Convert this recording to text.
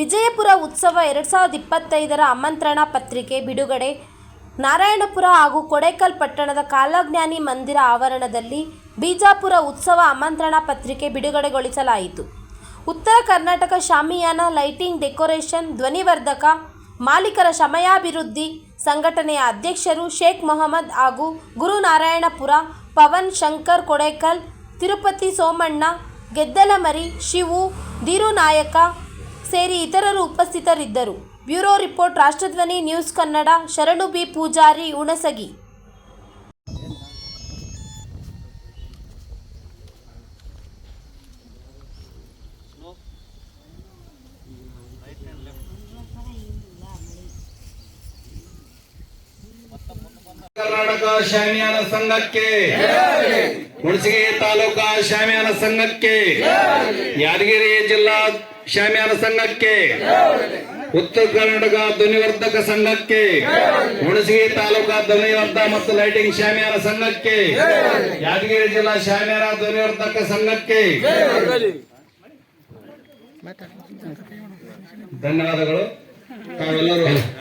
ವಿಜಯಪುರ ಉತ್ಸವ ಎರಡು ಸಾವಿರದ ಇಪ್ಪತ್ತೈದರ ಆಮಂತ್ರಣ ಪತ್ರಿಕೆ ಬಿಡುಗಡೆ. ನಾರಾಯಣಪುರ ಹಾಗೂ ಕೊಡೇಕಲ್ ಪಟ್ಟಣದ ಕಾಲಜ್ಞಾನಿ ಮಂದಿರ ಆವರಣದಲ್ಲಿ ಬಿಜಾಪುರ ಉತ್ಸವ ಆಮಂತ್ರಣ ಪತ್ರಿಕೆ ಬಿಡುಗಡೆಗೊಳಿಸಲಾಯಿತು. ಉತ್ತರ ಕರ್ನಾಟಕ ಶಾಮಿಯಾನ ಲೈಟಿಂಗ್ ಡೆಕೋರೇಷನ್, ಧ್ವನಿವರ್ಧಕ, ಮಾಲೀಕರ ಶಮಯಾಭಿವೃದ್ಧಿ ಸಂಘಟನೆಯ ಅಧ್ಯಕ್ಷರು ಶೇಖ್ ಮೊಹಮ್ಮದ್ ಹಾಗೂ ಗುರುನಾರಾಯಣಪುರ, ಪವನ್ ಶಂಕರ್ ಕೊಡೇಕಲ್, ತಿರುಪತಿ ಸೋಮಣ್ಣ, ಗೆದ್ದಲಮರಿ, ಶಿವು ನಾಯಕ ಸೇರಿ ಇತರರು ಉಪಸ್ಥಿತರಿದ್ದರು. Bureau report Rashtradhwani news Kannada Sharanu B Pujari Hunasagi Karnataka shamiana ಸಂಘಕ್ಕೆ. ಹುಣಸಗಿ ತಾಲೂಕಾ ಶಾಮಿಯಾನ ಸಂಘಕ್ಕೆ. ಯಾದಗಿರಿ ಜಿಲ್ಲಾ ಶಾಮಿಯಾನ ಸಂಘಕ್ಕೆ. ಉತ್ತರ ಕರ್ನಾಟಕ ಧ್ವನಿವರ್ಧಕ ಸಂಘಕ್ಕೆ. ಹುಣಸಗಿ ತಾಲೂಕಾ ಧ್ವನಿವರ್ಧ ಮತ್ತು ಲೈಟಿಂಗ್ ಶಾಮಿಯಾನ ಸಂಘಕ್ಕೆ. ಯಾದಗಿರಿ ಜಿಲ್ಲಾ ಶಾಮಿಯಾನ ಧ್ವನಿವರ್ಧಕ ಸಂಘಕ್ಕೆ. ಧನ್ಯವಾದಗಳು. ತಾವೆಲ್ಲರೂ